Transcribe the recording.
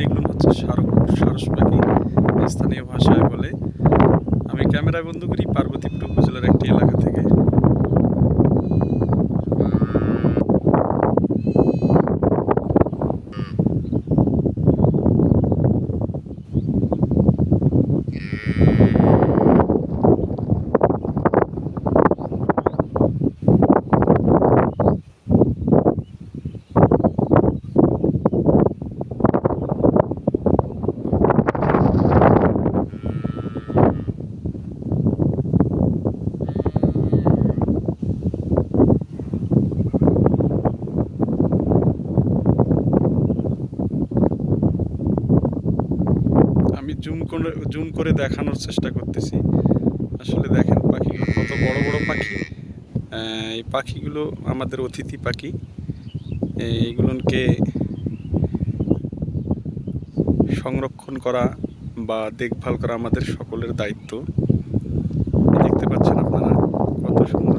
হচ্ছে সারস সারস পাখি স্থানীয় ভাষায় বলে। আমি ক্যামেরা বন্ধ করি, পার্বতীপুর উপজেলার একটি এলাকা থেকে। আমি জুম করে জুম করে দেখানোর চেষ্টা করতেছি। আসলে দেখেন পাখিগুলো কত বড় বড় পাখি। এই পাখিগুলো আমাদের অতিথি পাখি। এইগুলোকে সংরক্ষণ করা বা দেখভাল করা আমাদের সকলের দায়িত্ব। দেখতে পাচ্ছেন আপনারা কত সুন্দর